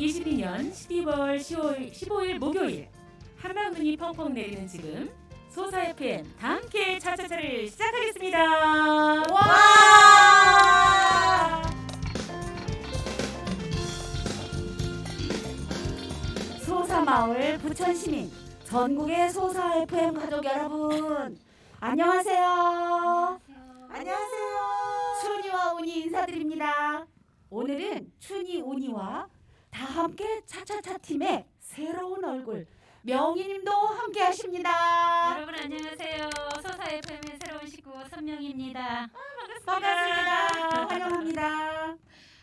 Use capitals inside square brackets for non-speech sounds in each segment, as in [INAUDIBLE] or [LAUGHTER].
(2022년 12월 10월 15일 목요일) 한방눈이 펑펑 내리는 지금 소사 FM 다 함께 차차차를 시작하겠습니다 와! 소사 마을 부천 시민 전국의 소사 FM 가족 여러분 안녕하세요. 안녕하세요. 춘이와 운이 인사드립니다. 오늘은 춘이 운이와 다 함께 차차차 팀의 새로운 얼굴 명희님도 함께 하십니다. 여러분 안녕하세요. 소사 FM의 새로운 식구 선명입니다. 반갑습니다. 환영합니다.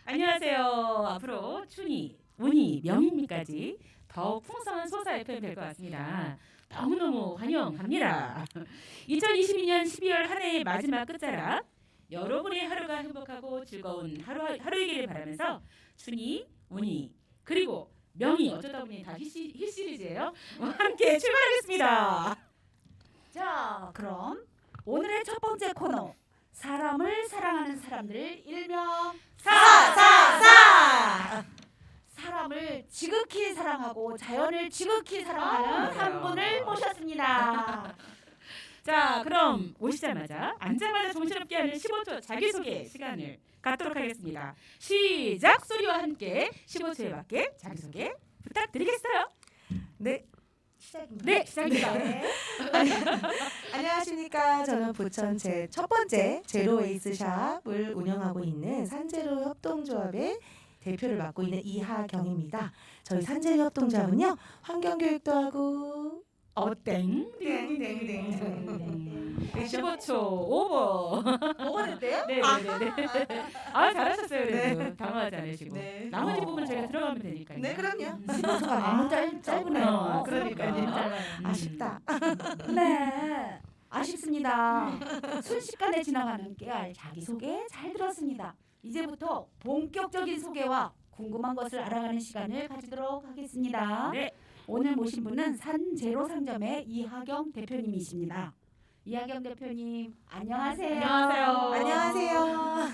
안녕하세요 앞으로 춘이 운이 명희님까지 더욱 풍성한 소사 FM 될 것 같습니다 너무너무 환영합니다 2022년 12월 한 해의 마지막 끝자락 여러분의 하루가 행복하고 즐거운 하루 하루이기를 바라면서 춘이, 운이 그리고 명이 어쩌다 보니 다 히시, 히시리즈예요. [LAUGHS] 함께 출발하겠습니다. 자, 그럼 오늘의 첫 번째 코너 사람을 사랑하는 사람들 일명 사사사 사람을 지극히 사랑하고 자연을 지극히 사랑하는 아, 한 맞아요. 분을 모셨습니다. [LAUGHS] 자, 그럼 오시자마자 앉자마자 정신없게 하는 15초 자기소개 시간을 갖도록 하겠습니다. 시작 소리와 함께 15초에 맞게 자기소개 부탁드리겠어요. 네, 시작입니다. 네, 시작입니다. 네. [LAUGHS] 안녕하십니까. 저는 부천 제 첫 번째 제로 웨이스 샵을 운영하고 있는 산제로 협동조합의 대표를 맡고 있는 이하경입니다. 저희 산제로 협동조합은요, 환경교육도 하고 어땡? 땡땡땡. 15초 오버. 뭐가 됐대요? 네, 네, 네, 네. 아, 잘하셨어요. 그래도 네. 당황하지 않으시고. 네. 나머지 어. 부분 제가 들어가면 되니까요. 네, 그럼요. 음. 15초가 너무 짧, 짧으네요. 어, 그러니까요. 음. 아쉽다. 네, 아쉽습니다. 순식간에 지나가는 깨알 자기소개 잘 들었습니다. 이제부터 본격적인 소개와 궁금한 것을 알아가는 시간을 가지도록 하겠습니다. 네. 오늘 모신 분은 산제로 상점의 이하경 대표님이십니다. 이하경 대표님 안녕하세요. 안녕하세요. 안녕하세요.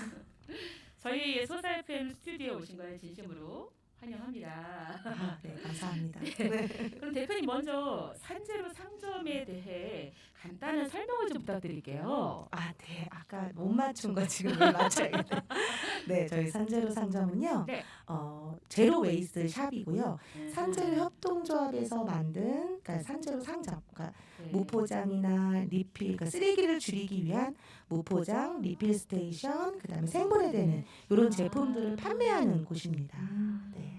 [LAUGHS] 저희 소사 FM 스튜디오에 오신 걸 진심으로 환영합니다. 아, 네, 감사합니다. [LAUGHS] 그럼 대표님 먼저 산재로 상점에 대해 간단한 설명을 좀 부탁드릴게요. 아, 네. 아까 못 맞춘 거 지금 왜 맞춰야겠네. [LAUGHS] 네, 저희 산제로 상점은요. 네. 어, 제로 웨이스트 샵이고요. 네. 산제로 협동조합에서 만든 그러니까 산제로 상점. 그러니까 네. 무포장이나 리필, 그러니까 쓰레기를 줄이기 위한 무포장, 리필 스테이션, 그다음에 생분해되는 이런 제품들을 판매하는 곳입니다. 네.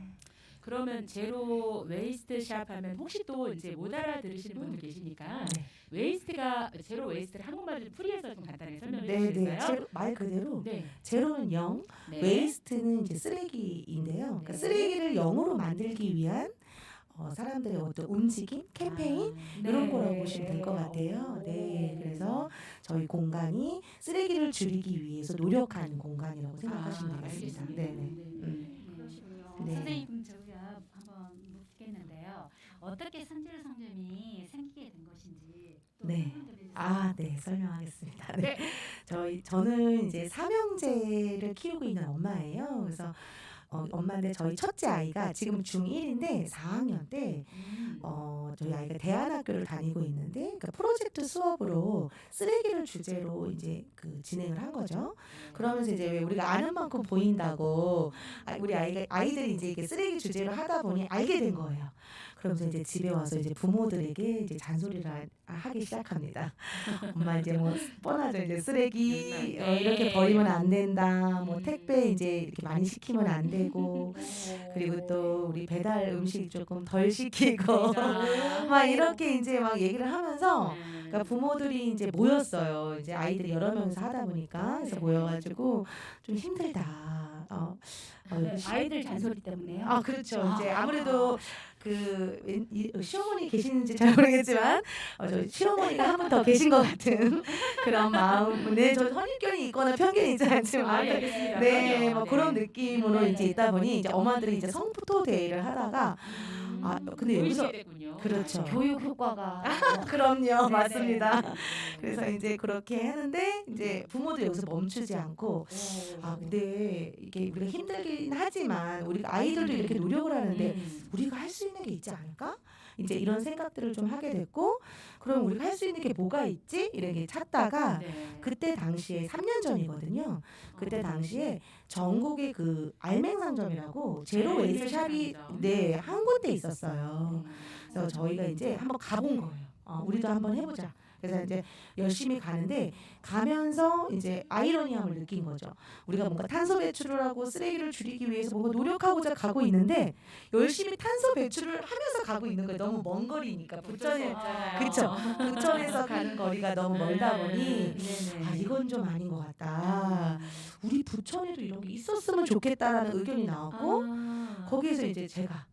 그러면 제로 웨이스트 샵 하면 혹시 또 이제 못 알아들으시는 분들 계시니까 네. 웨이스트가 제로 웨이스트를 한국말로 풀이해서 좀 간단하게 설명해 네, 네. 주시겠어요? 제로, 말 그대로 네. 제로는 영, 네. 웨이스트는 이제 쓰레기인데요. 그러니까 네. 쓰레기를 영으로 만들기 위한 어, 사람들의 어떤 움직임, 캠페인 아, 이런 네. 거라고 보시면 될 것 같아요. 네, 그래서 저희 공간이 쓰레기를 줄이기 위해서 노력하는 공간이라고 생각하시면 아, 되겠습니다. 네, 네. 네. 음. 네. 선생님 저희가 한번 묻겠는데요. 어떻게 산지로 상점이 생기게 된 것인지 또 네. 아, 네, 설명하겠습니다. 네. 네. 저희 저는 이제 삼형제를 키우고 있는 엄마예요. 그래서 어, 엄마인데 저희 첫째 아이가 지금 중1인데 4학년 때 음. 어, 저희 아이가 대안학교를 다니고 있는데 그러니까 프로젝트 수업으로 쓰레기를 주제로 이제 그 진행을 한 거죠. 그러면서 이제 왜 우리가 아는 만큼 보인다고 아, 우리 아이가 아이들이 이제 이게 쓰레기 주제로 하다 보니 알게 된 거예요. 그러면서 이제 집에 와서 이제 부모들에게 이제 잔소리를 하- 하기 시작합니다. [LAUGHS] 엄마 이제 뭐 뻔하죠 이제 쓰레기 어, 이렇게 버리면 안 된다. 뭐 택배 이제 이렇게 많이 시키면 안 되고 그리고 또 우리 배달 음식 조금 덜 시키고 [LAUGHS] 막 이렇게 이제 막 얘기를 하면서 그러니까 부모들이 이제 모였어요. 이제 아이들이 여러 명이서 하다 보니까 그래서 모여가지고 좀 힘들다. 어, 어, 네, 시- 아이들 잔소리 때문에요. 아 그렇죠. 이제 아무래도 그 웬- 이- 시어머니 계시는지 잘 모르겠지만 어, 저 시어머니가 한 분 더 계신 것 같은 그런 마음. 네, 저 선입견이 있거나 편견이 있지 아, 않지만 예, 알겠습니다. 네. 뭐 네. 그런 느낌으로 네, 이제 네. 있다 보니 이제 엄마들이 이제 성포토 대회를 하다가 아 근데 여기서. 그렇죠. 교육 효과가 그럼요, 네, 맞습니다. 네. [LAUGHS] 그래서 이제 그렇게 하는데 이제 부모도 여기서 멈추지 않고 아 근데 이게 우리가 힘들긴 하지만 우리 아이들도 이렇게 노력을 하는데 음. 우리가 할 수 있는 게 있지 않을까? 이제 이런 생각들을 좀 하게 됐고 그럼 우리가 할 수 있는 게 뭐가 있지? 이렇게 찾다가 네. 그때 당시에 3년 전이거든요. 그때 당시에 전국의 그 알맹상점이라고 제로 네, 웨이스 샵이. 네, 한 군데 있었어요. 음. 그래서 저희가 이제 한번 가본 거예요. 어, 우리도 한번 해보자. 그래서 이제 열심히 가는데 가면서 이제 아이러니함을 느낀 거죠. 우리가 뭔가 탄소 배출을 하고 쓰레기를 줄이기 위해서 뭔가 노력하고자 가고 있는데 열심히 탄소 배출을 하면서 가고 있는 거예요. 너무 먼 거리니까 부천에. 그쵸. 부천에서 가는 거리가 너무 멀다 보니 네네. 아 이건 좀 아닌 것 같다. 우리 부천에도 이런 게 있었으면 좋겠다라는 의견이 나왔고 아. 거기에서 이제 제가 아,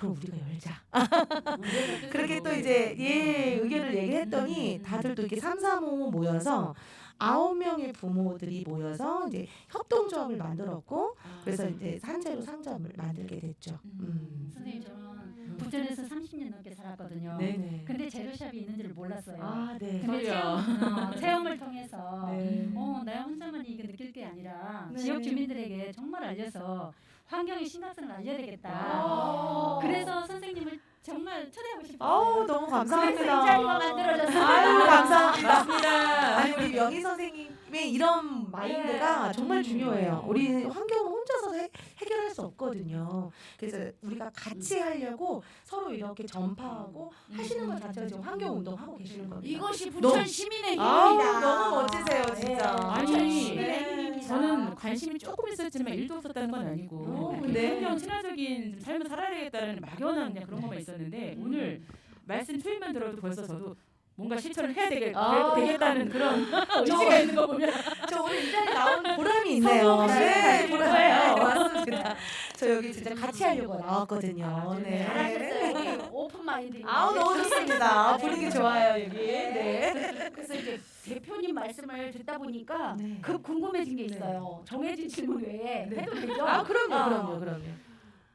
그럼 우리가 열자. 음, [LAUGHS] 그렇게 또 이제 예 의견을 얘기했더니 다들 또 이렇게 삼삼오오 모여서 아홉 명의 부모들이 모여서 이제 협동조합을 만들었고 그래서 이제 산재로 상점을 만들게 됐죠. 음. 선생님 저는 부천에서 30년 넘게 살았거든요. 네네. 근데 재료샵이 있는 줄 몰랐어요. 아 네. 근데 체험, 어, 체험을 통해서 네. 어, 나 혼자만 이게 느낄 게 아니라 네. 지역 주민들에게 정말 알려서 환경의 심각성을 알려야 되겠다. 아. 그래서 선생님을 정말 초대하고 싶어요. 아우 너무 그래서 이 감사합니다. 자리가 만들어졌어요. 아유 [LAUGHS] 감사합니다. 아니 우리 명희 선생님의 이런 마인드가 네. 정말 중요해요. 우리 환경을 혼자서 해, 해결할 수 없거든요. 그래서 우리가 같이 하려고 서로 이렇게 전파하고 하시는 것 자체가 지금 환경 운동하고 계시는 겁니다. 이것이 너무- 부천 시민의 아우, 힘입니다. 너무 멋지세요, 진짜. 네, 부천 아니, 시민의 네. 힘입니다. 저는 관심이 조금 있었지만 일도 없었다는 건 아니고 오, 네. 환경 친화적인 삶을 살아야 되겠다는 막연한 그냥 그런 것만 있었는데 음. 오늘 말씀 초입만 들어도 벌써 저도 뭔가 실천을 해야 되겠, 아. 되겠다는 그런 [LAUGHS] 의지가 있는 거 보면 저 오늘 이 자리에 나온 보람이 있네요. 네. 보람이 맞습니다. 저 여기 [LAUGHS] 진짜 같이 하려고 나왔거든요. 아, 네. 잘하셨어요. 여기 오픈 마인드. 아우 너무 좋습니다. 분위기 좋아요 여기. 네. 그래서 이제 대표님 말씀을 듣다 보니까 네. 급 궁금해진 게 있어요. 정해진 질문 외에 네. 해도 되죠? 아 그럼요, 어. 그럼요, 그럼요.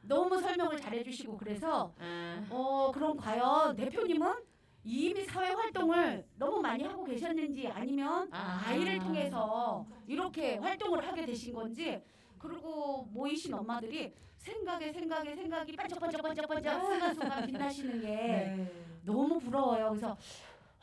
너무 설명을 잘해주시고 그래서 아, 어 그럼 과연 대표님은 이미 사회 활동을 너무 많이 하고 계셨는지 아니면 아. 아이를 통해서 이렇게 활동을 하게 되신 건지 그리고 모이신 엄마들이 생각에 생각에 생각이 반짝반짝 반짝반짝 순간순간 빛나시는 게 네. 너무 부러워요. 그래서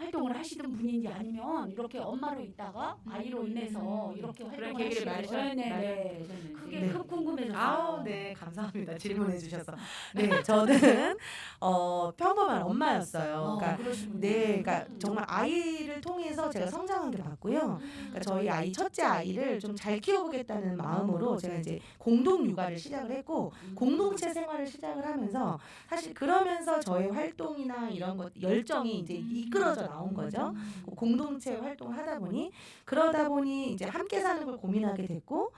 활동을 하시던 분인지 아니면 이렇게 엄마로 있다가 아이로 인해서 이렇게 그런 활동을 말하셨- 네, 네. 그게 네. 급 궁금해졌어요. 아우, 네, 감사합니다. 질문해 주셔서. 네, [LAUGHS] 저는 어, 평범한 엄마였어요. 어, 그러니까 그러시군요. 네, 그러니까 정말 아이를 통해서 제가 성장한 게 맞고요. 그러니까 저희 아이 첫째 아이를 좀 잘 키워보겠다는 마음으로 제가 이제 공동 육아를 시작을 했고 공동체 생활을 시작을 하면서 사실 그러면서 저의 활동이나 이런 것 열정이 이제 이끌어져 나온 거죠. 공동체 활동을 하다 보니 그러다 보니 이제 함께 사는 걸 고민하게 됐고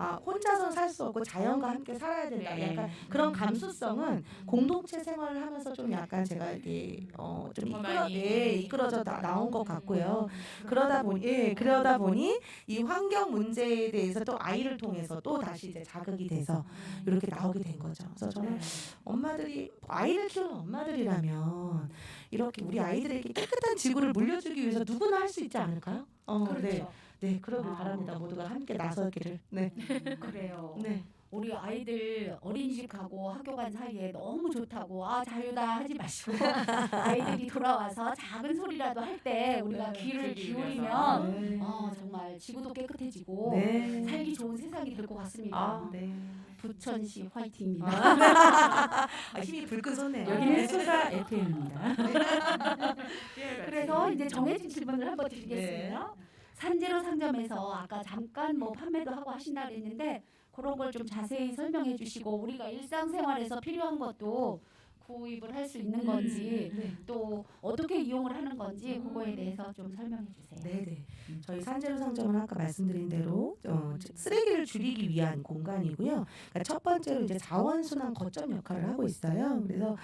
아 혼자서 살 수 없고 자연과 함께 살아야 된다. 네. 약간 그런 감수성은 공동체 생활을 하면서 좀 약간 제가 이게 어좀 더 이끌어. 예, 이끌어져 나, 나온 것 같고요. 그러다 보니 예, 그러다 보니 이 환경 문제에 대해서 또 아이를 통해서 또 다시 이제 자극이 돼서 이렇게 나오게 된 거죠. 그래서 저는 엄마들이 아이를 키우는 엄마들이라면 이렇게 우리 아이들에게 깨끗한 지구를 물려주기 위해서 누구나 할 수 있지 않을까요? 어, 네, 그렇죠. 네, 그러길 아. 바랍니다. 모두가 함께 나서기를. 네, [LAUGHS] 그래요. 네. 우리 아이들 어린이집 가고 학교 간 사이에 너무 좋다고 아 자유다 하지 마시고 [LAUGHS] 아이들이 돌아와서 작은 소리라도 할 때 우리가 네, 귀를 귀를 기울이면 네. 어, 정말 지구도 깨끗해지고 네. 살기 좋은 세상이 될 것 같습니다. 아, 네. 부천시 화이팅입니다. 아, [LAUGHS] 힘이 불끈 솟네요. 여기는 소사 FM입니다. [LAUGHS] 그래서 이제 정해진 질문을 한번 드리겠습니다. 산재로 상점에서 아까 잠깐 뭐 판매도 하고 하신다 그랬는데 그런 걸 좀 자세히 설명해 주시고 우리가 일상생활에서 필요한 것도 구입을 할 수 있는 건지 네. 또 어떻게 이용을 하는 건지 그거에 대해서 좀 설명해 주세요. 네네. 저희 산재로 상점은 아까 말씀드린 대로 어, 쓰레기를 줄이기 위한 공간이고요. 그러니까 첫 번째로 이제 자원순환 거점 역할을 하고 있어요. 그래서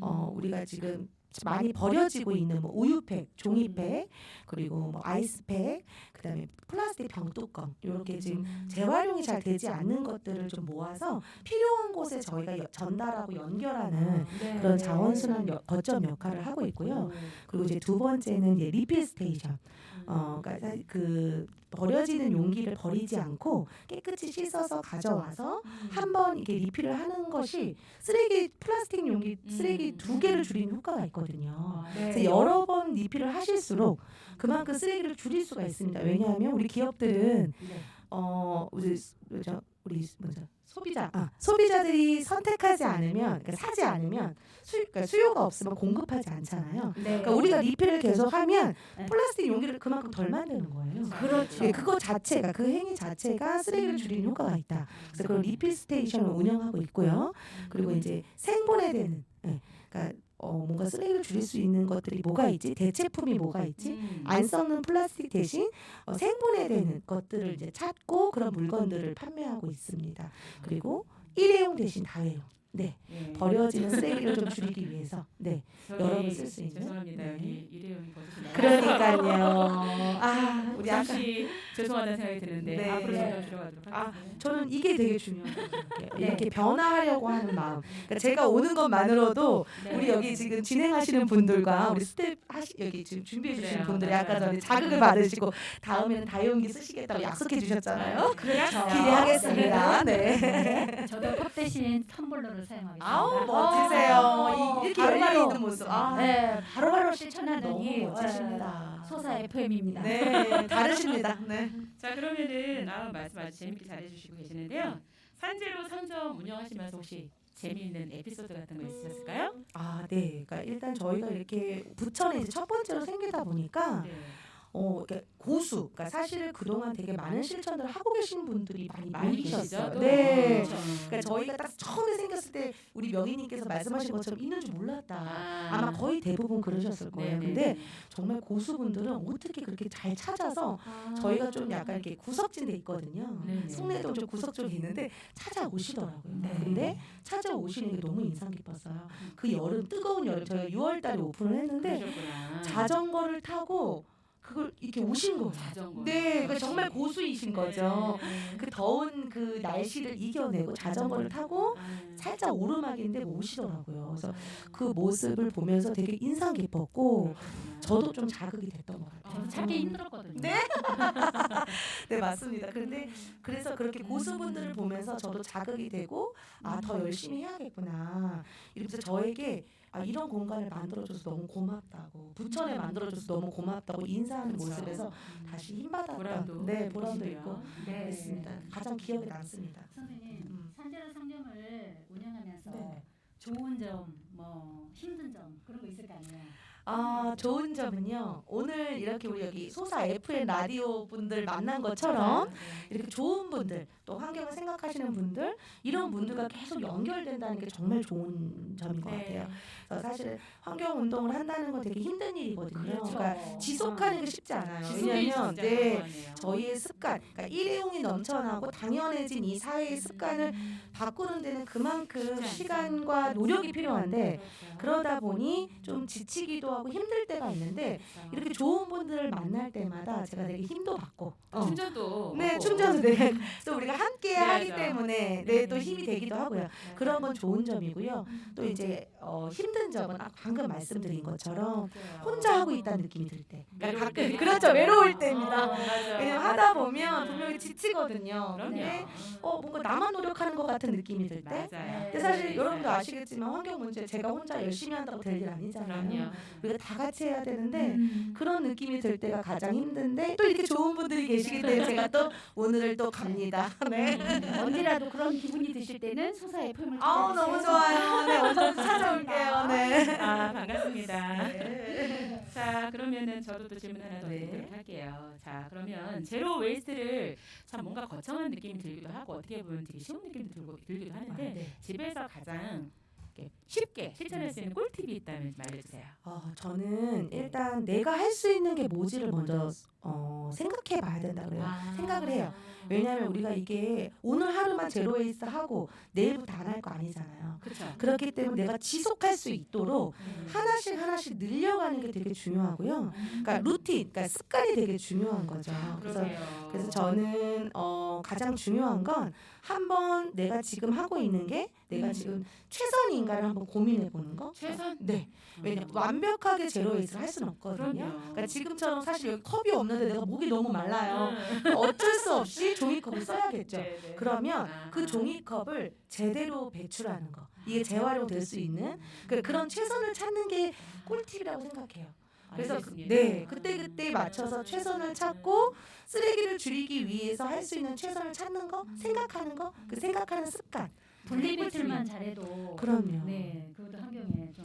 어, 우리가 지금 많이 버려지고 있는 뭐 우유팩, 종이팩, 그리고 뭐 아이스팩, 그다음에 플라스틱 병뚜껑 이렇게 지금 재활용이 잘 되지 않는 것들을 좀 모아서 필요한 곳에 저희가 여- 전달하고 연결하는 네. 그런 자원순환 여- 거점 역할을 하고 있고요. 그리고 이제 두 번째는 이제 리필 스테이션. 어, 그러니까 사- 그 버려지는 용기를 버리지 않고 깨끗이 씻어서 가져와서 한번 이렇게 리필을 하는 것이 쓰레기 플라스틱 용기 쓰레기 음. 두 개를 줄이는 효과가 있거든요. 네. 그래서 여러 번 리필을 하실수록 그만큼 쓰레기를 줄일 수가 있습니다. 왜냐하면 우리 기업들은 네. 어 우리 저 우리 뭐죠 소비자 아 소비자들이 선택하지 않으면 그러니까 사지 않으면 수 그러니까 수요가 없으면 공급하지 않잖아요. 네. 그러니까 우리가 리필을 계속하면 네. 플라스틱 용기를 그만큼 덜 만드는 거예요. 그렇죠. 예, 그거 자체가 그 행위 자체가 쓰레기를 줄이는 효과가 있다. 그래서 그 리필 스테이션을 운영하고 있고요. 그리고 이제 생분해되는 예, 그러니까 어, 뭔가 쓰레기를 줄일 수 있는 것들이 뭐가 있지? 대체품이 뭐가 있지? 음. 안 썩는 플라스틱 대신 어, 생분해되는 것들을 이제 찾고 그런 물건들을 판매하고 있습니다. 그리고 일회용 대신 다회용. 네, 예. 버려지는 [LAUGHS] 쓰레기를 좀 줄이기 위해서. 네, 여러분 쓸 수 있는? 죄송합니다. 네. 여기 일회용이 거기서 그러니까요. [LAUGHS] 아, 우리 아까 잠시 죄송하다는 생각이 드는데 네. 앞으로 네. 좀 줄여가도록 아, 하겠습니다. 저는 이게 되게 중요하거든요. 이렇게, 네. 이렇게 변화하려고 하는 마음. 그러니까 제가 오는 것만으로도 네. 우리 여기 지금 진행하시는 분들과 우리 스텝 하시 여기 지금 준비해 주신. 분들이. 아까 전에 자극을 받으시고 다음에는 다용기 쓰시겠다고 약속해 주셨잖아요. 그렇죠. 기대하겠습니다. 네. 저도 컵 대신 텀블러를 사용하겠습니다. 아우 어, 멋지세요. 이- 이렇게 열려. 있는 모습. 아, 네, 바로바로 실천하더니 멋지십니다. 소사 FM입니다. 네, [LAUGHS] 다르십니다. 네. 자 그러면은 아 말씀 아주 재밌게 잘해주시고 계시는데요. 산재로 상점 운영하시면서 혹시 재미있는 에피소드 같은 거 있으셨을까요? 아, 네. 그러니까 일단 저희가 이렇게 부천에 이제 첫 번째로 생기다 보니까 네. 어, 그러니까 고수. 그러니까 사실 그동안 되게 많은 실천들을 하고 계신 분들이 많이. 또? 네. 그렇죠. 그러니까 저희가 딱 처음에 생겼을 때 우리 명희님께서 말씀하신 것처럼 있는 줄 몰랐다. 아. 아마 거의 대부분 그러셨을 거예요. 네네. 근데 정말 고수분들은 어떻게 그렇게 잘 찾아서 저희가 좀 약간 이렇게 구석진 데 있거든요. 네네. 송내동 좀 구석 쪽에 있는데 찾아오시더라고요. 네. 근데 찾아오시는 게 너무 인상 깊었어요. 그 여름 뜨거운 여름 저희가 6월 달에 오픈을 했는데 그러셨구나. 자전거를 타고 그걸 이렇게 오신 거예요. 자전거. 네, 그 정말 고수이신 거죠. 네. 그 더운 그 날씨를 이겨내고 자전거를 타고 아. 살짝 오르막인데 오시더라고요. 그래서 그 모습을 보면서 되게 인상 깊었고 저도 좀 자극이 됐던 것 같아요. 저도 찾기 힘들었거든요. 네? [LAUGHS] 네 맞습니다. 그런데 그래서 그렇게 고수분들을 보면서 저도 자극이 되고 아 더 열심히 해야겠구나. 이러면서 저에게 아 이런 공간을 만들어줘서 너무 고맙다고 부천에 만들어줘서 너무 고맙다고 인사하는. 모습에서 다시 힘받았다. 보람도 네 보람도. 있고 네. 그랬습니다. 가장 기억에 남습니다. 선생님 음. 산재로 상점을 운영하면서 네. 좋은 점, 뭐 힘든 점 그런 거 있을 거 아니에요. 아 좋은 점은요. 오늘 이렇게 우리 여기 소사 FM 라디오 분들 만난 것처럼 이렇게 좋은 분들 또 환경을 생각하시는 분들 이런 분들과 계속 연결된다는 게 정말 좋은 점인 것 네. 같아요. 그래서 사실 환경 운동을 한다는 건 되게 힘든 일이거든요. 그렇죠. 그러니까 지속하는 게 쉽지 않아요. 왜냐하면 진짜 네. 저희의 습관, 그러니까 일회용이 넘쳐나고 당연해진 이 사회의 습관을 바꾸는 데는 그만큼. 시간과 노력이 필요한데 그렇죠. 그러다 보니 좀 지치기도 하고 힘들 때가 있는데 그렇죠. 이렇게 좋은 분들을 만날 때마다 제가 되게 힘도 받고 어. 충전도 네, 하고. 충전도 네. [LAUGHS] 또 우리가 함께 하기 그래야죠. 때문에 네, 또 힘이 되기도 하고요. 네. 그런 건 좋은 점이고요. 또 이제 어, 힘든 점은 아, 방금 말씀드린 것처럼 맞아요. 혼자 하고 있다는 느낌이 들 때. 외로울 가끔 때. 그렇죠. 외로울 어, 때입니다. 맞아요. 왜냐면 하다 보면 분명히 지치거든요. 그럼요. 근데 어 뭔가 나만 노력하는 것 같은 느낌이 들 때. 맞아요. 근데 사실 네. 여러분도 아시겠지만 환경 문제 제가 혼자 열심히 한다고 될 일 아니잖아요. 우리가 다 같이 해야 되는데 음. 그런 느낌이 들 때가 가장 힘든데 또 이렇게 좋은 분들이 계시기 때문에 제가 또 오늘을 또 갑니다. 네. 언제라도 그런 기분이 드실 때는 소사 FM을 아 너무 좋아요. 네, 언제 찾아올게요. 네. 아 반갑습니다. 네. 자 그러면은 저도 또 질문 하나 더 네. 드리도록 할게요. 자 그러면 제로 웨이스트를 참 뭔가 거창한 느낌이 들기도 하고 어떻게 보면 되게 쉬운 느낌도 들고 들기도 하는데 네. 집에서 가장 이렇게 쉽게 실천할 수 있는 꿀팁이 있다면 좀 알려주세요. 어, 저는 일단 내가 할 수 있는 게 뭐지를 먼저 어, 생각해 봐야 된다 그래요. 아. 생각을 해요. 왜냐하면 우리가 이게 오늘 하루만 제로 웨이스 하고 내일부터 안 할 거 아니잖아요. 그렇죠. 그렇기 때문에 내가 지속할 수 있도록 음. 하나씩 하나씩 늘려가는 게 되게 중요하고요. 그러니까 루틴, 그러니까 습관이 되게 중요한 거죠. 그래서. 그래서 저는 어, 가장 중요한 건 한번 내가 지금 하고 있는 게 내가 음. 지금 최선인가를 한번 고민해 보는 거. 최선? 네. 왜냐 면 완벽하게 제로 웨이스를 할 수는 없거든요. 그럼요. 그러니까 지금처럼 사실 여기 컵이 없는데 내가 목이 너무 말라요. 음. 어쩔 수 없이 종이컵을 써야겠죠. 네, 네. 그러면 아. 그 종이컵을 제대로 배출하는 거. 이게 재활용될 수 있는 그 그런 최선을 찾는 게 꿀팁이라고 생각해요. 그래서 그, 알겠습니다. 네 그때 그때 맞춰서 최선을 찾고 쓰레기를 줄이기 위해서 할 수 있는 최선을 찾는 거, 생각하는 거, 그 생각하는 습관. 분리배출만 잘해도 그럼요. 네, 그것도 환경에 좀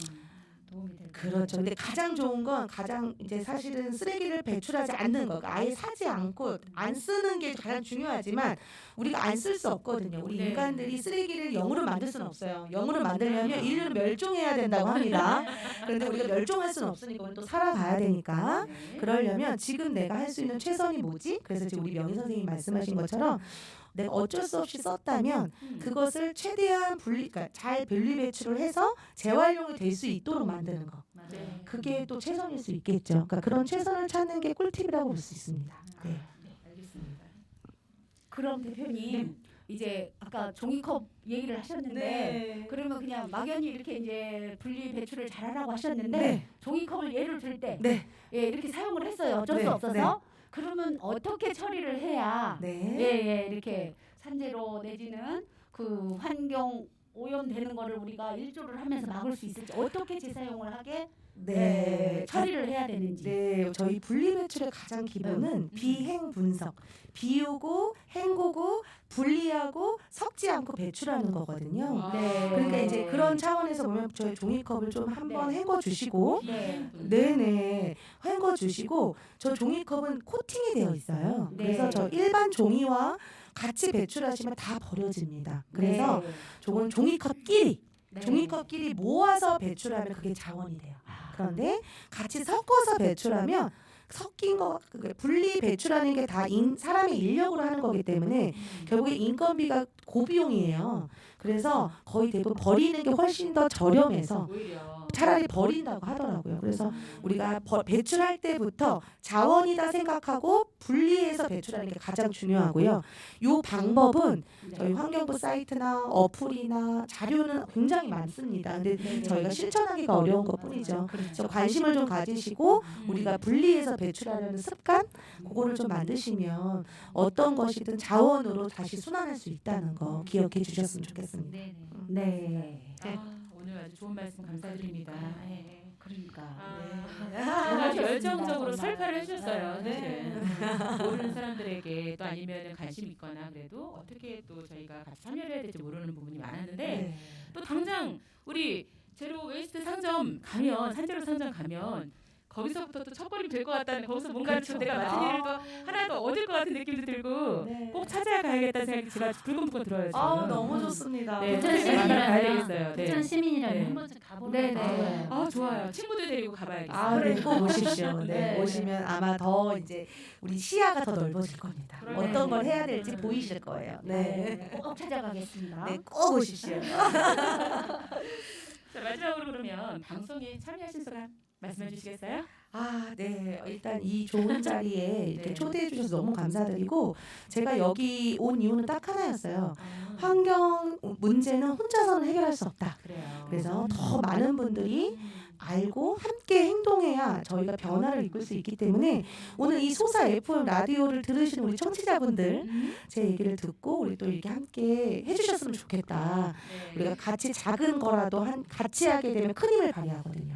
도움이 될 그렇죠. 근데 가장 좋은 건 가장 이제 사실은 쓰레기를 배출하지 않는 거, 아예 사지 않고 안 쓰는 게 가장 중요하지만 우리가 안 쓸 수 없거든요. 우리 네. 인간들이 쓰레기를 영으로 만들 수는 없어요. 영으로 만들려면 인류는 멸종해야 된다고 합니다. 그런데 우리가 멸종할 수는 없으니까 우리 또 살아가야 되니까 네. 그러려면 지금 내가 할 수 있는 최선이 뭐지? 그래서 지금 우리 명희 선생님이 말씀하신 것처럼 내가 어쩔 수 없이 썼다면 음. 그것을 최대한 분리, 그러니까 잘 분리 배출을 해서 재활용이 될 수 있도록 만드는 거. 네. 그게 또 최선일 수 있겠죠. 그러니까 그런 최선을 찾는 게 꿀팁이라고 볼 수 있습니다. 네. 네, 알겠습니다. 그럼 대표님 이제 아까 종이컵 얘기를 하셨는데 네. 그러면 그냥 막연히 이렇게 이제 분리 배출을 잘하라고 하셨는데 네. 종이컵을 예를 들때 네. 예, 이렇게 사용을 했어요. 어쩔 네, 수 없어서. 그러면 어떻게 처리를 해야 네. 예, 예, 이렇게 산재로 내지는 그 환경 오염되는 거를 우리가 일조를 하면서 막을 수 있을지 어떻게 재사용을 하게 네. 예, 처리를 해야 되는지. 네, 저희 분리 배출의 가장 기본은 비행 분석, 비우고 헹구고 분리하고 섞지 않고 배출하는 거거든요. 아. 네. 그러니까 이제 그런 차원에서 보면 저희 종이컵을 좀 한번 네. 헹궈 주시고 네. 네네 헹궈 주시고 저 종이컵은 코팅이 되어 있어요. 네. 그래서 저 일반 종이와 같이 배출하시면 다 버려집니다. 그래서 네. 저건 종이컵끼리 네. 종이컵끼리 모아서 배출하면 그게 자원이 돼요. 그런데 같이 섞어서 배출하면 섞인 거그 분리 배출하는 게 다 사람의 인력으로 하는 거기 때문에 결국에 인건비가 고비용이에요. 그래서 거의 대부분 버리는 게 훨씬 더 저렴해서 차라리 버린다고 하더라고요. 그래서 우리가 버- 배출할 때부터 자원이다 생각하고 분리해서 배출하는 게 가장 중요하고요. 이 방법은 네. 저희 환경부 사이트나 어플이나 자료는 굉장히 많습니다. 근데 네, 네. 저희가 실천하기가 어려운 것뿐이죠. 그렇죠. 그래서 관심을 좀 가지시고 음. 우리가 분리해서 배출하려는 습관 그거를 좀 만드시면 어떤 것이든 자원으로 다시 순환할 수 있다는 거 기억해 주셨으면 좋겠 습니다. 네네. 네. 아, 오늘 아주 좋은 말씀 감사드립니다. 네. 그러니까. 아, 네. 정말 좋습니다, 열정적으로. 설파를 해주셨어요. 네. 사실은 모르는 사람들에게 또 아니면 관심 있거나 그래도 어떻게 또 저희가 같이 참여를 해야 될지 모르는 부분이 많았는데 네. 또 당장 우리 제로 웨이스트 상점 가면 산제로 상점 가면 거기서부터 또 첫걸음 될 것 같다는 거기서 뭔가 좀 내가 맡은 일을 또 하나 더 얻을 것 같은 느낌도 들고 네. 꼭 찾아가야겠다는 생각이 제가 불끈불끈 들어요. 아 너무 좋습니다. 네, 부천 만나러 가야 되겠어요. 부천 네. 시민이라면 네. 한 번쯤 가보는 네, 것도 네. 좋아요. 아 좋아요. 친구들 데리고 가봐야겠어요. 아, 네, 꼭 오십시오. [LAUGHS] 네, 네. 오시면 아마 더 이제 우리 시야가 더 넓어질 겁니다. 그러네요. 어떤 걸 해야 될지 보이실 거예요. 네, 네. 꼭 찾아가겠습니다. 네, 꼭 오십시오. [LAUGHS] 자, 마지막으로 그러면 방송에 참여하신 소감 말씀해 주시겠어요? 아, 네. 일단 이 좋은 [LAUGHS] 자리에 이렇게 네. 초대해 주셔서 너무 감사드리고 제가 여기 온 이유는 딱 하나였어요. 아, 환경 문제는 혼자서는 해결할 수 없다. 그래요. 그래서 더 많은 분들이 알고 함께 행동해야 저희가 변화를 이끌 수 있기 때문에 오늘 이 소사 FM 라디오를 들으시는 우리 청취자분들 제 얘기를 듣고 우리 또 이렇게 함께 해주셨으면 좋겠다. 네. 우리가 같이 작은 거라도 한 같이 하게 되면 큰 힘을 발휘하거든요.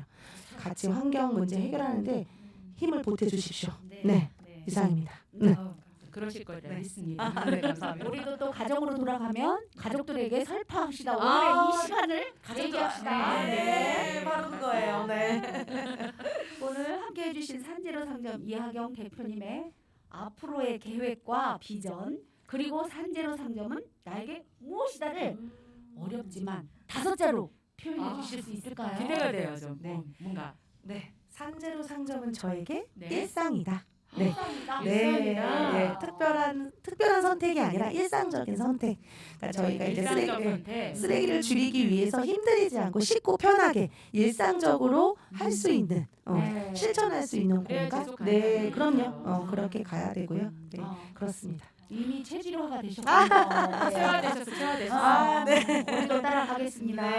같이 환경 문제 해결하는데 힘을 보태 주십시오. 네, 이상입니다. 네. 어, 그러실 거라 네. 믿습니다. 아, 네, 감사합니다. 우리도 또 가정으로 돌아가면 가족들에게 설파합시다. 오늘 아, 이 시간을 얘기합시다. 네, 바로 그거예요. 네. [LAUGHS] 오늘 함께 해 주신 산지로 상점 이하경 대표님의 앞으로의 계획과 비전 그리고 산지로 상점은 나에게 무엇이다를 어렵지만 다섯 자로 표현해 아, 주실 수 있을까요? 기대가 돼요, 좀. 네. 어, 뭔가. 네. 산재로 상점은 저에게 네. 일상이다. 네. 네, 일상이다. 네, 특별한 특별한 선택이 아니라 일상적인 선택. 그러니까 저희가 이제 쓰레기 선택. 쓰레기를 줄이기 위해서 힘들이지 않고 쉽고 편하게 일상적으로 할 수 있는 어, 네. 실천할 수 있는 공간. 네. 그럼요. 어, 그렇게 가야 되고요. 네, 어, 그렇습니다. 이미 체질화가 아, 되셨군요. 체화되셨어, 체화되셨어. 아, 네. 우리도 따라가겠습니다. [LAUGHS]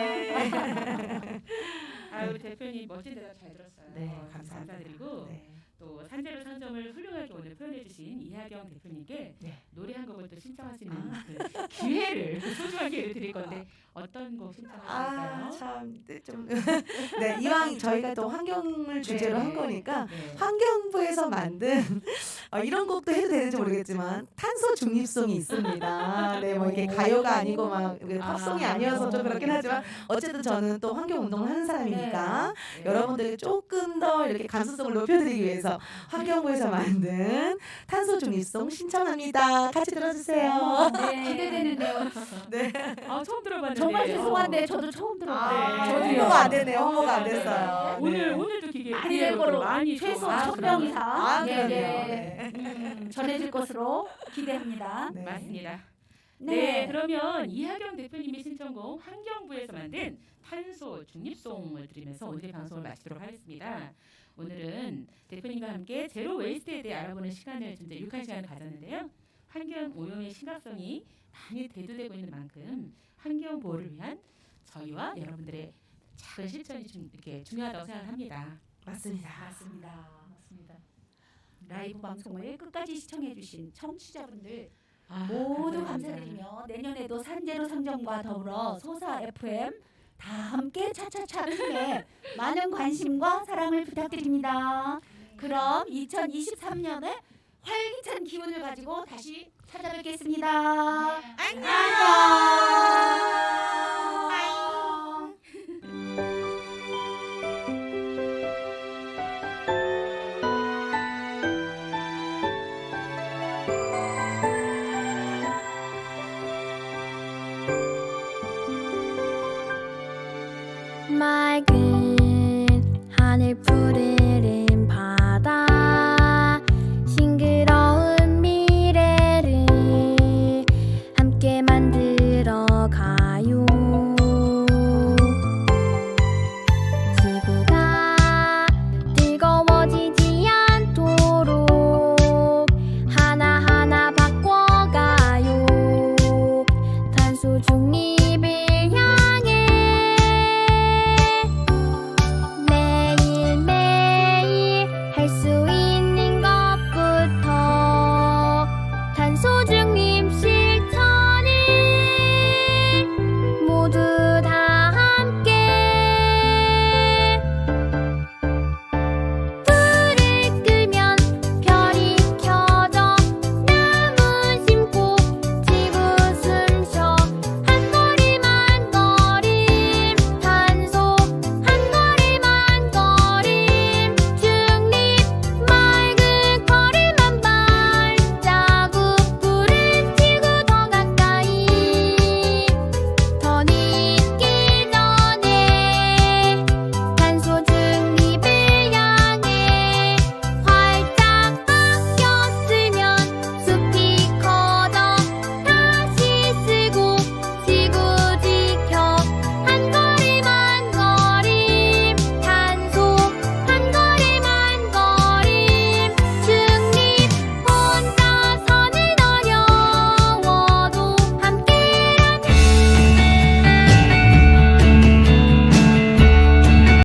아, 우리 대표님 멋진 대답 잘 들었어요. 네, 어, 감사합니다. 감사드리고 네. 또 산재로 상점을 훌륭하게 오늘 표현해주신 이하경 대표님께 네. 노래 한 곡을 또 신청할 수 있는 그 기회를 [LAUGHS] 소중한 기회를 드릴 건데 어떤 곡 신청하실까요? 아, 참, 네, 좀, [LAUGHS] 네, 이왕 저희가 또 환경을 주제로 네. 한 거니까 네. 환경부에서 만든 [LAUGHS] 어, 이런 곡도 해도 되는지 모르겠지만 탄소 중립송이 있습니다. 네, 뭐 이게 가요가 아니고 막 이게 팝송이 아. 아니어서 좀 그렇긴 하지만 어쨌든 저는 또 환경 운동을 하는 사람이니까 네. 여러분들이 조금 더 이렇게 감수성을 높여드리기 위해서 환경부에서 만든 탄소 중립송 신청합니다. 같이 들어주세요. 네. 기대되는데요. [LAUGHS] 네. 아 처음 들어봤는데 정말 죄송한데 저도 처음 들어봐요. 아, 저도요. 홍보가 안 되네요. 홍보가 안 됐어요. 오늘 네. 오늘도 기계 많이 될 거로 많이 최소 좀- 아, 천 그래요? 명 이상 아, 네. 네. 네. 음, 전해질 것으로 기대합니다. 네. 맞습니다. 네. 그러면 이하경 대표님의 신청곡 환경부에서 만든 탄소 중립송을 들으면서 오늘의 방송을 마치도록 하겠습니다. 오늘은 대표님과 함께 제로 웨이스트에 대해 알아보는 시간을 좀 유익한 시간을 가졌는데요. 환경 오염의 심각성이 많이 대두되고 있는 만큼 환경 보호를 위한 저희와 여러분들의 작은 실천이 좀 이렇게 중요하다고 생각합니다. 맞습니다. 맞습니다. 맞습니다. 라이브 방송을 끝까지 시청해주신 청취자분들 아, 모두. 감사드리며 내년에도 산재로 상점과 더불어 소사 FM 다 함께 차차차를 통해 많은 관심과 사랑을 부탁드립니다. 그럼 2023년에 활기찬 기운을 가지고 다시 찾아뵙겠습니다. 안녕. 맑은